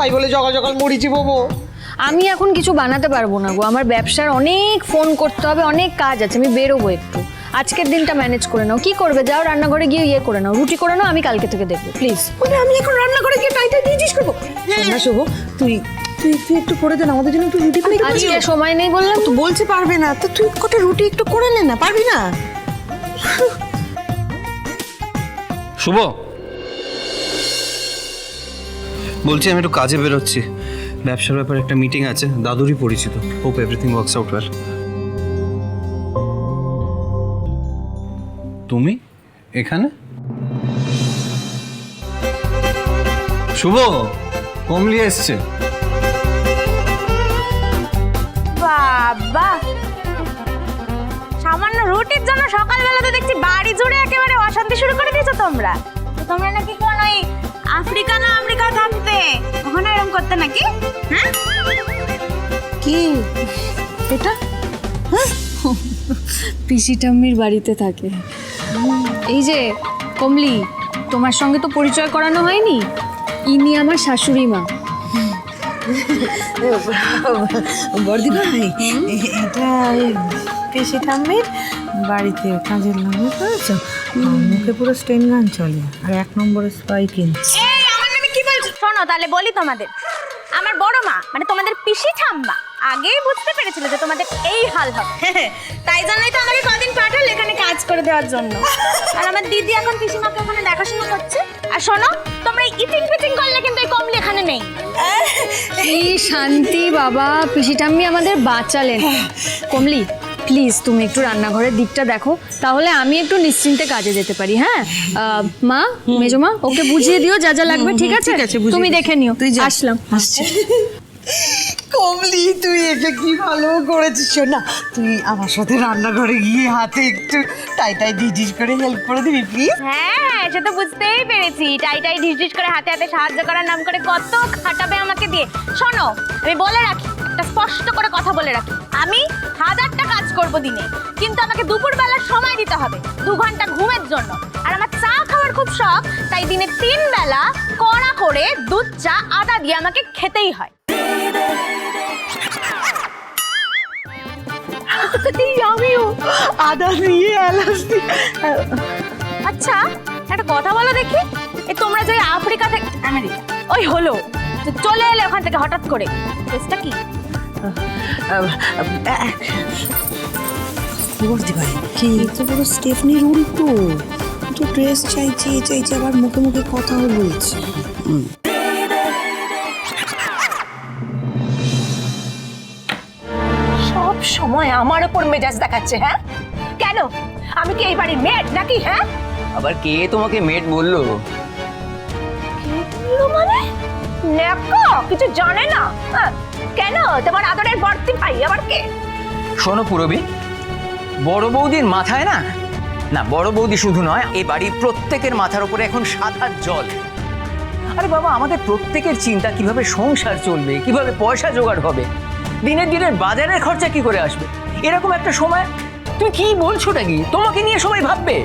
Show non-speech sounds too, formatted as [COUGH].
তাই বলে জগাল জগাল মুড়ি চিবোবো আমি এখন কিছু বানাতে পারব না গো। আমার ব্যবসার অনেক ফোন করতে হবে অনেক কাজ আছে আমি বেরোবো একটু। আজকের দিনটা ম্যানেজ করে নাও। কি করবে? যাও রান্নাঘরে গিয়ে ইয়ে করে নাও। রুটি করে নাও আমি কালকে থেকে দেখব প্লিজ মানে আমি এখন রান্নাঘরে গিয়ে টাইটাই দিয়ে জিজ্ঞেস করব? না শুভ তুই তুই তুই একটু করে দে না আমাদের জন্য একটু রুটি করে আজকে সময় নেই বললাম। তো বলছে পারবে না তো তুই কটা রুটি একটু করে নে না পারবি না? শুভ বলছি, আমি একটু কাজে বেরোচ্ছি। ব্যবসার ব্যাপারে একটা মিটিং আছে, দাদুরই পরিচিত। Hope everything works out well তুমি এখানে? শুভ কমলি এসছে। বাবা! সামান্য রুটির জন্য সকালবেলাতে দেখছি বাড়ি জুড়ে একেবারে অশান্তি শুরু করে দিয়েছ তোমরা। তোমরা নাকি কোন থাকতে ওখানে এরকম করতে নাকি? হ্যাঁ? কি? এটা? পিসি ঠাম্মির বাড়িতে থাকে। এই যে কমলি তোমার সঙ্গে তো পরিচয় করানো হয়নি। ইনি আমার শাশুড়ি মা। বর্দি ভাই এটা ওই পেশি ঠাম্মির বাড়িতে কাজের লাগে বুঝেছ মুখে পুরো স্টেন গান চলে আর এক নম্বরে স্পাই কিনছে শোনো তাহলে বলি তোমাদের। আমার বড় মা মানে তোমাদের পিসি ঠাম্মা আগেই বুঝতে পেরেছিল যে তোমাদের এই হাল হবে। [LAUGHS] তাই জন্যই তো আমাকে কদিন পাঠাল এখানে কাজ করে দেওয়ার জন্য। আর আমার দিদি এখন পিসি পিসিমাকে ওখানে দেখাশোনা করছে। আর শোনো তোমরা ইটিং ফিটিং করলে কিন্তু এই কমলি এখানে নেই। [LAUGHS] এই শান্তি বাবা পিসি ঠাম্মি আমাদের বাঁচালেন। কমলি প্লিজ তুমি একটু রান্নাঘরের দিকটা দেখো। তাহলে আমি একটু নিশ্চিন্তে কাজে যেতে পারি হ্যাঁ? আহ, মা মেজো মা ওকে বুঝিয়ে দিও যা যা লাগবে ঠিক আছে? ঠিক আছে, বুঝিয়ে তুমি। দেখে নিও তুই যা। আসলাম। আসছে। কমলি তুই এটা কি ভালো করেছিস শোনা তুই আমার সাথে রান্নাঘরে গিয়ে হাতে একটু টাই টাই ডিজিজ করে হেল্প করে দিবি প্লিজ হ্যাঁ হ্যাঁ সে তো বুঝতেই পেরেছি। টাই টাই ঢিস ঢিস করে হাতে হাতে সাহায্য করার নাম করে কত খাটাবে আমাকে দিয়ে। শোনো আমি বলে রাখি একটা স্পষ্ট করে কথা বলে রাখি। আমি হাজারটা কাজ করব দিনে কিন্তু আমাকে দুপুরবেলার সময় দিতে হবে দু ঘণ্টা ঘুমের জন্য। আর আমার চা খাওয়ার খুব শখ তাই দিনে তিন বেলা কড়া করে দুধ চা আদা দিয়ে আমাকে খেতেই হয়। আমিও আদা দিয়ে এলাচ দিয়ে আচ্ছা একটা কথা বলো দেখি। এই তোমরা যে আফ্রিকা থেকে আমেরিকা। ওই হলো। চলে এলে ওখান থেকে হঠাৎ করে। কেসটা কি? বর্দি ভাই কি তো পুরো স্টেফনির উল্টো তো? ড্রেস চাইছে চাইছে আবার মুখে মুখে কথাও বলছে। সব সময় আমার ওপর মেজাজ দেখাচ্ছে হ্যাঁ? কেন? আমি কি এই বাড়ির মেয়েট নাকি হ্যাঁ? আবার কে তোমাকে মেট বলল? বলল মানে? নেকা কিছু জানে না। হ্যাঁ? কেন? তোমার আদরের বর্তি পাই আবার কে? শোনো পুরবি বড় বৌদির মাথায় না? না বড় বৌদি শুধু নয় এই বাড়ির প্রত্যেকের মাথার উপরে এখন সাত হাত জল। আরে বাবা আমাদের প্রত্যেকের চিন্তা কীভাবে সংসার চলবে কীভাবে পয়সা জোগাড় হবে? দিনের দিনের বাজারের খরচা কি করে আসবে? এরকম একটা সময় তুমি কি বলছোটা কি? তোমাকে নিয়ে সবাই ভাববে।